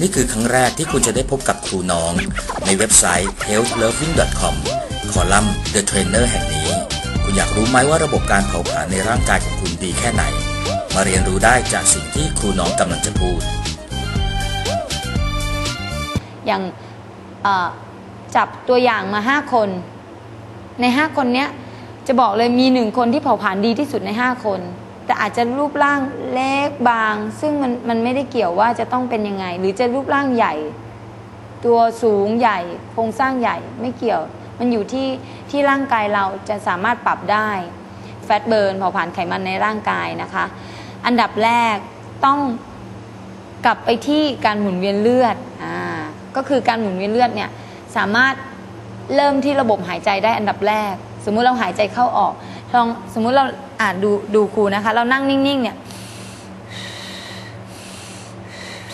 นี่คือครั้งแรกที่คุณจะได้พบกับครูน้อง ในเว็บไซต์ healthloving.com คอลัมน์ The Trainer แห่งนี้ คุณอยากรู้ไหมว่าระบบการเผาผลาญในร่างกายของคุณดีแค่ไหน มาเรียนรู้ได้จากสิ่งที่ครูน้องกำลังจะพูด อย่างจับตัวอย่างมา 5 คน ใน 5 คนเนี้ยจะบอกเลยมีหนึ่งคนที่เผาผลาญดีที่สุดใน 5 คน แต่อาจจะรูปร่างเล็กบาง ซึ่งมันมันไม่ได้เกี่ยวว่าจะต้องเป็นยังไง หรือจะรูปร่างใหญ่ ตัวสูงใหญ่ โครงสร้างใหญ่ไม่เกี่ยว มันอยู่ที่ที่ร่างกายเราจะสามารถปรับได้แฟตเบิร์นเผาผลาญไขมันในร่างกายนะคะ อันดับแรกต้องกลับไปที่การหมุนเวียนเลือดอ่าก็คือการหมุนเวียนเลือดเนี่ยสามารถเริ่มที่ระบบหายใจได้อันดับแรก สมมุติเราหายใจเข้าออก ลองสมมุติเราอ่านดูดูครูนะคะ เรานั่งนิ่งๆเนี่ย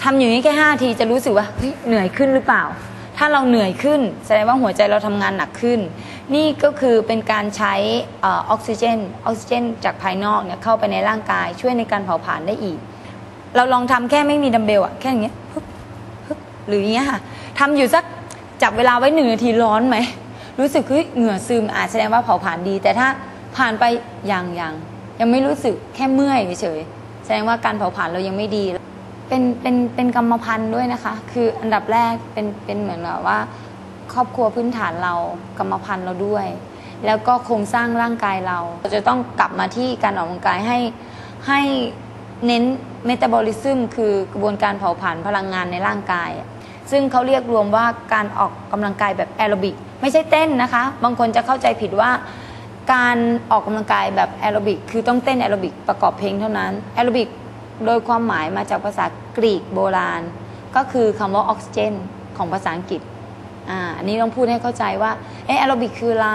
ทำอยู่นี้แค่ห้าทีจะรู้สึกว่าเหนื่อยขึ้นหรือเปล่า ถ้าเราเหนื่อยขึ้น แสดงว่าหัวใจเราทำงานหนักขึ้น นี่ก็คือเป็นการใช้ออกซิเจนออกซิเจน จากภายนอกเนี่ยเข้าไปในร่างกาย ช่วยในการเผาผลาญได้อีก เราลองทำแค่ไม่มีดัมเบลอะแค่อย่างเงี้ยหรืออย่างเงี้ยค่ะทำอยู่สักจับเวลาไว้หนึ่งนาทีร้อนไหมรู้สึกเฮ้ยเหงื่อซึมอาจแสดงว่าเผาผลาญดี แต่ถ้า ผ่านไปยังยังยังไม่รู้สึกแค่เมื่อยเฉยแสดงว่าการเผาผลาญเรายังไม่ดี เป็นเป็นเป็นกรรมพันธุ์ด้วยนะคะ คืออันดับแรกเป็นเป็นเหมือนแบบว่า ครอบครัวพื้นฐานเรากรรมพันธุ์เราด้วย แล้วก็โครงสร้างร่างกายเราเราจะต้องกลับมาที่การออกกำลังกายให้ให้เน้นเมตาบอลิซึมคือกระบวนการเผาผลาญพลังงานในร่างกาย ซึ่งเขาเรียกรวมว่าการออกกำลังกายแบบแอโรบิก ไม่ใช่เต้นนะคะ บางคนจะเข้าใจผิดว่า การออกกำลังกายแบบแอโรบิกคือต้องเต้นแอโรบิกประกอบเพลงเท่านั้นแอโรบิกโดยความหมายมาจากภาษากรีกโบราณ ก็คือคำว่าออกซิเจนของภาษาอังกฤษอ่าอันนี้ต้องพูดให้เข้าใจว่าเออแอโรบิกคืออะไร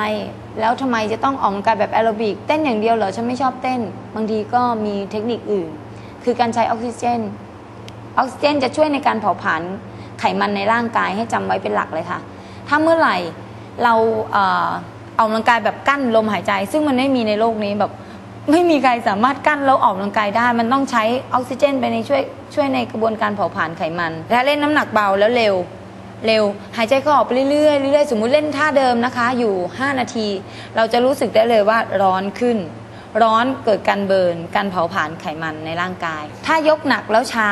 แล้วทำไมจะต้องออกกำลังกายแบบแอโรบิกเต้นอย่างเดียวเหรอฉันไม่ชอบเต้น บางทีก็มีเทคนิคอื่น คือการใช้ออกซิเจนออกซิเจนจะช่วยในการเผาผลาญไขมันในร่างกายให้จำไว้เป็นหลักเลยค่ะ ถ้าเมื่อไหร่เราเออกกำลังกายแบบกั้นลมหายใจ ซึ่งมันไม่มีในโลกนี้แบบไม่มีใครสามารถกั้นแล้วออกกำลังกายได้ มันต้องใช้ออกซิเจนไปในช่วยช่วยในกระบวนการเผาผลาญไขมันถ้าเล่นน้ำหนักเบาแล้วเร็ว เร็ว หายใจเข้าออกไปเรื่อยๆเรื่อยๆสมมุติเล่นท่าเดิมนะคะ อยู่ 5 นาที เราจะรู้สึกได้เลยว่าร้อนขึ้น ร้อนเกิดการเบิร์นการเผาผลาญไขมันในร่างกาย ถ้ายกหนักแล้วช้า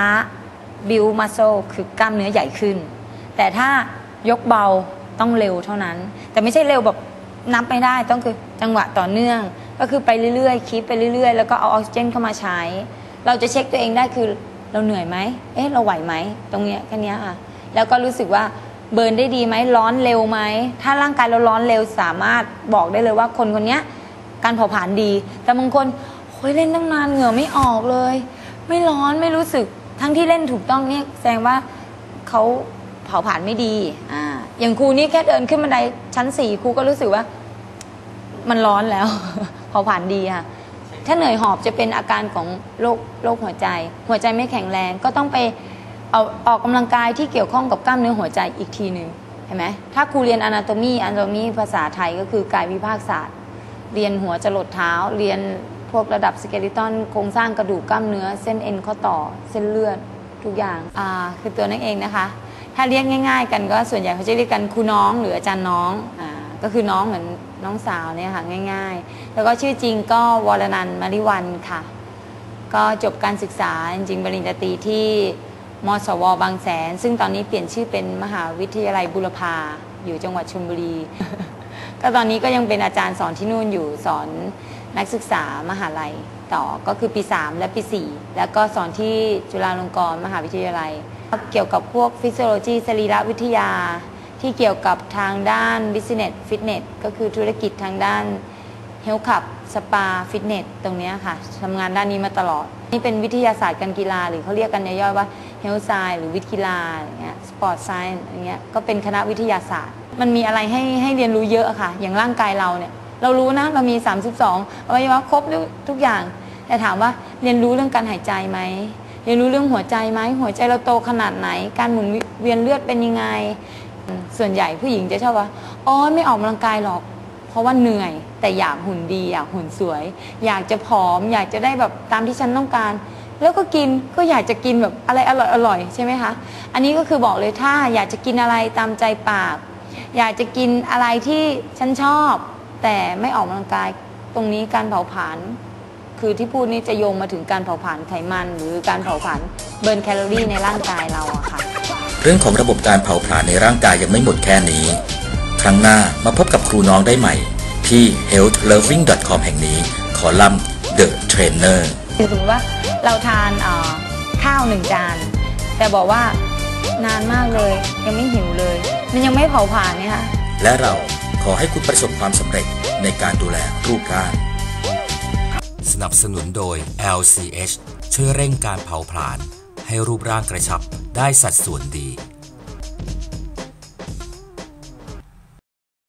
บิวมัสโซคือกล้ามเนื้อใหญ่ขึ้น แต่ถ้ายกเบาต้องเร็วเท่านั้น แต่ไม่ใช่เร็วแบบ นับไม่ได้ต้องคือจังหวะต่อเนื่อง ก็คือไปเรื่อยๆคีปไปเรื่อยๆ แล้วก็เอาออกซิเจนเข้ามาใช้ เราจะเช็คตัวเองได้คือเราเหนื่อยไหมเอ๊ะเราไหวไหมตรงเนี้ยแค่เนี้ยค่ะ แล้วก็รู้สึกว่าเบิร์นได้ดีไหมร้อนเร็วไหมถ้าร่างกายเราร้อนเร็วสามารถบอกได้เลยว่าคนคนนี้การเผาผลาญดี แต่บางคนโอ้ยเล่นตั้งนานเหงื่อไม่ออกเลย ไม่ร้อนไม่รู้สึกทั้งที่เล่นถูกต้องเนี่ยแสดงว่าเขาเผาผลาญไม่ดีอ่า อย่างครูนี่แค่เดินขึ้นบันไดชั้นสี่ครูก็รู้สึกว่า มันร้อนแล้วเผาผลาญดีค่ะ ถ้าเหนื่อยหอบจะเป็นอาการของโรคโรคหัวใจ หัวใจไม่แข็งแรงก็ต้องไปเอาออกกำลังกายที่เกี่ยวข้องกับกล้ามเนื้อหัวใจอีกทีหนึ่งเห็นไหมถ้าครูเรียนอนาโตมีอนาโตมีภาษาไทยก็คือกายวิภาคศาสตร์ เรียนหัวจรดเท้า เรียนพวกระดับสเกลิตอนโครงสร้างกระดูกกล้ามเนื้อ เส้นเอ็นข้อต่อ เส้นเลือดทุกอย่าง อ่า คือตัวนั่นเองนะคะ ถ้าเรียกง่าย ๆ กันก็ส่วนใหญ่เขาจะเรียกกันครูน้องหรืออาจารย์น้องอ่าก็คือน้องเหมือนน้องสาวเนี่ยค่ะง่าย ๆ แล้วก็ชื่อจริงก็วรนันมาริวันค่ะ ก็จบการศึกษาจริงๆปริญญาตรีที่มสวบางแสน ซึ่งตอนนี้เปลี่ยนชื่อเป็นมหาวิทยาลัยบุรพาอยู่จังหวัดชลบุรี ก็ตอนนี้ก็ยังเป็นอาจารย์สอนที่นู่นอยู่สอนนักศึกษามหาลัย ต่อก็คือปี 3 และปี 4 แล้วก็สอนที่จุฬาลงกรณ์มหาวิทยาลัย เกี่ยวกับพวกฟิสิโลจีสรีรวิทยา ที่เกี่ยวกับทางด้าน business fitness ก็คือธุรกิจทางด้านเฮลท์คับสปาฟิตเนสตรงนี้ค่ะทำงานด้านนี้มาตลอด นี่เป็นวิทยาศาสตร์การกีฬา หรือเขาเรียกกันย่อยๆว่าเฮลท์ไซหรือวิทย์กีฬาอย่างเงี้ยสปอร์ตไซน์อย่างเงี้ยก็เป็นคณะวิทยาศาสตร์ มันมีอะไรให้ให้เรียนรู้เยอะอะค่ะ อย่างร่างกายเราเนี่ยเรารู้นะ เรามี 32อวัยวะครบทุกอย่าง แต่ถามว่าเรียนรู้เรื่องการหายใจไหมเรียนรู้เรื่องหัวใจไหมหัวใจเราโตขนาดไหน การหมุนเวียนเลือดเป็นยังไง ส่วนใหญ่ผู้หญิงจะชอบว่าอ๋อไม่ออกกำลังกายหรอก เพราะว่าเหนื่อย แต่อยากหุ่นดีอยากหุ่นสวย อยากจะผอม อยากจะได้แบบตามที่ฉันต้องการ แล้วก็กินก็อยากจะกินแบบอะไรอร่อยอร่อยใช่ไหมคะอันนี้ก็คือบอกเลยถ้าอยากจะกินอะไรตามใจปาก อยากจะกินอะไรที่ฉันชอบ แต่ไม่ออกกำลังกายตรงนี้การเผาผลาญ คือที่พูดนี้จะโยงมาถึงการเผาผลาญไขมัน หรือการเผาผลาญเบิร์นแคลอรี่ในร่างกายเราอะค่ะ เรื่องของระบบการเผาผลาญในร่างกายยังไม่หมดแค่นี้ ครั้งหน้ามาพบกับครูน้องได้ใหม่ ที่ healthloving.com แห่งนี้คอลัมน์ The Trainer คือสมมติว่าเราทานเอ่อข้าวหนึ่งจาน แต่บอกว่านานมากเลย ยังไม่หิวเลย มันยังไม่เผาผลาญเนี่ยค่ะและเราขอให้คุณประสบความสำเร็จในการดูแลรูปร่าง สนับสนุนโดย LCH ช่วยเร่งการเผาผลาญให้รูปร่างกระชับได้สัดส่วนดี